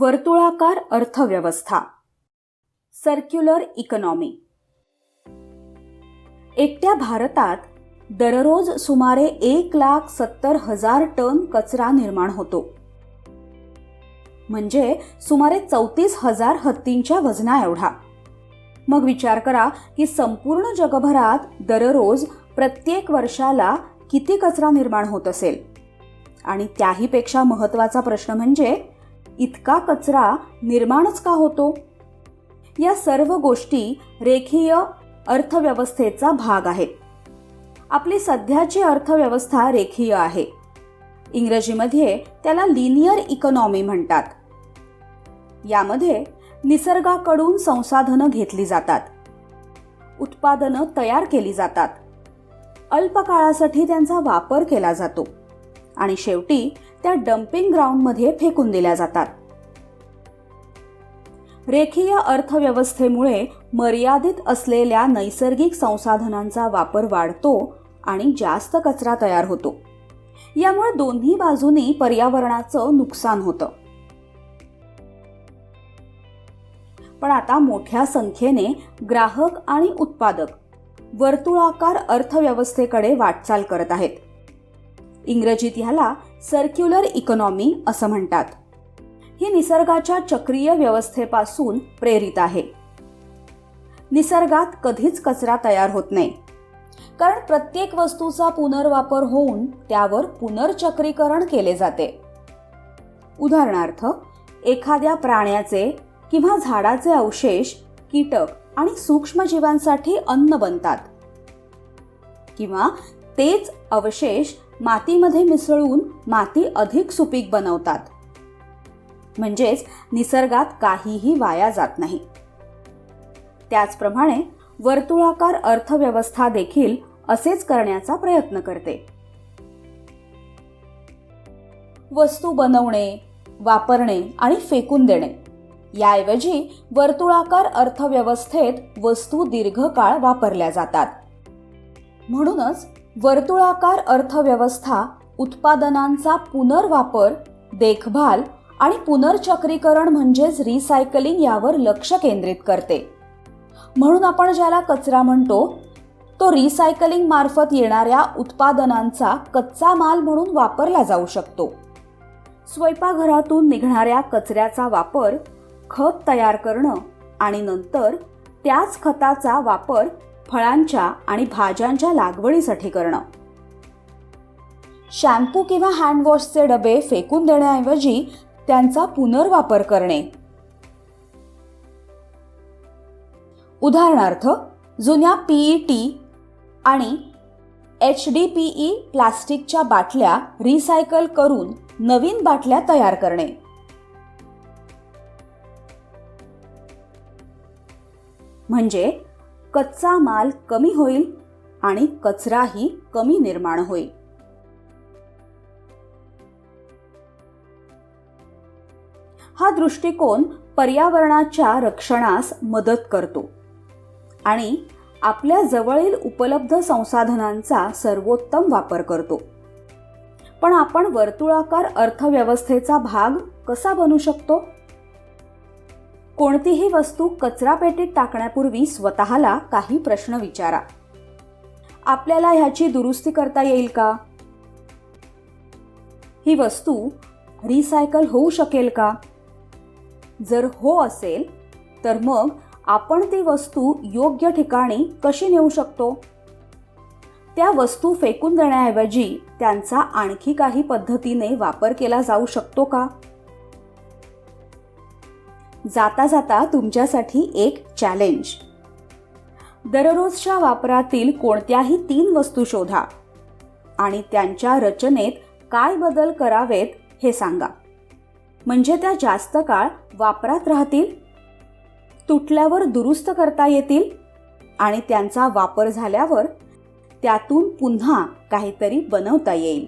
वर्तुळाकार अर्थव्यवस्था. Circular economy एकट्या भारतात दररोज सुमारे एक लाख सत्तर हजार टन कचरा निर्माण होतो. म्हणजे सुमारे चौतीस हजार हत्तींच्या वजना एवढा. मग विचार करा की संपूर्ण जगभरात दररोज प्रत्येक वर्षाला किती कचरा निर्माण होत असेल? आणि त्याहीपेक्षा महत्त्वाचा प्रश्न म्हणजे इतका कचरा निर्माणच का होतो? या सर्व गोष्टी रेखीय अर्थव्यवस्थेचा भाग आहेत. आपली सध्याची अर्थव्यवस्था रेखीय आहे. इंग्रजीमध्ये त्याला लिनियर इकॉनॉमी म्हणतात. यामध्ये निसर्गाकडून संसाधनं घेतली जातात. उत्पादनं तयार केली जातात. अल्प काळासाठी त्यांचा वापर केला जातो. आणि शेवटी त्या डम्पिंग ग्राउंडमध्ये फेकून दिल्या जातात. रेखीय अर्थव्यवस्थेमुळे मर्यादित असलेल्या नैसर्गिक संसाधनांचा वापर वाढतो आणि जास्त कचरा तयार होतो. यामुळे दोन्ही बाजूनी पर्यावरणाचं नुकसान होतं. पण आता मोठ्या संख्येने ग्राहक आणि उत्पादक वर्तुळाकार अर्थव्यवस्थेकडे वाटचाल करत आहेत. इंग्रजीत ह्याला सर्क्युलर इकॉनॉमी असं म्हणतात. ही निसर्गाच्या चक्रीय व्यवस्थेपासून प्रेरित आहे. निसर्गात कधीच कचरा तयार होत नाही. कारण प्रत्येक वस्तूचा पुनर्वापर होऊन त्यावर पुनर्चक्रीकरण केले जाते. उदाहरणार्थ एखाद्या प्राण्याचे किंवा झाडाचे अवशेष कीटक आणि सूक्ष्मजीवांसाठी अन्न बनतात. किंवा तेच अवशेष मातीमध्ये मिसळून माती अधिक सुपीक बनवतात. म्हणजेच निसर्गात काहीही वाया जात नाही. त्याचप्रमाणे वर्तुळाकार अर्थव्यवस्था देखील असेच करण्याचा प्रयत्न करते. वस्तू बनवणे वापरणे आणि फेकून देणे याऐवजी वर्तुळाकार अर्थव्यवस्थेत वस्तू दीर्घकाळ वापरल्या जातात. म्हणूनच वर्तुळाकार अर्थव्यवस्था उत्पादनांचा पुनर्वापर देखभाल आणि पुनर्चक्रीकरण म्हणजेच रिसायकलिंग यावर लक्ष केंद्रित करते. म्हणून आपण ज्याला कचरा म्हणतो तो रिसायकलिंग मार्फत येणाऱ्या उत्पादनांचा कच्चा माल म्हणून वापरला जाऊ शकतो. स्वयंपाकघरातून निघणाऱ्या कचऱ्याचा वापर खत तयार करणं आणि नंतर त्याच खताचा वापर फळांच्या आणि भाज्यांच्या लागवडीसाठी करणं. शॅम्पू किंवा हँडवॉशचे डबे फेकून देण्याऐवजी त्यांचा पुनर्वापर करणे. उदाहरणार्थ जुन्या पीईटी आणि एच डी पीई प्लास्टिकच्या बाटल्या रिसायकल करून नवीन बाटल्या तयार करणे. म्हणजे कच्चा माल कमी होईल आणि कचराही कमी निर्माण होईल. हा दृष्टिकोन पर्यावरणाच्या रक्षणास मदत करतो आणि आपल्या जवळील उपलब्ध संसाधनांचा सर्वोत्तम वापर करतो. पण आपण वर्तुळाकार अर्थव्यवस्थेचा भाग कसा बनू शकतो? कोणतीही वस्तू कचरा पेटीत टाकण्यापूर्वी स्वतःला काही प्रश्न विचारा. आपल्याला ह्याची दुरुस्ती करता येईल का? ही वस्तू रिसायकल होऊ शकेल का? जर हो असेल तर मग आपण ती वस्तू योग्य ठिकाणी कशी नेऊ शकतो? त्या वस्तू फेकून देण्याऐवजी त्यांचा आणखी काही पद्धतीने वापर केला जाऊ शकतो का? जाता जाता तुमच्यासाठी एक चॅलेंज दररोजच्या वापरातील कोणत्याही तीन वस्तू शोधा आणि त्यांच्या रचनेत काय बदल करावेत हे सांगा. म्हणजे त्या जास्त काळ वापरात राहतील? तुटल्यावर दुरुस्त करता येतील? आणि त्यांचा वापर झाल्यावर त्यातून पुन्हा काहीतरी बनवता येईल.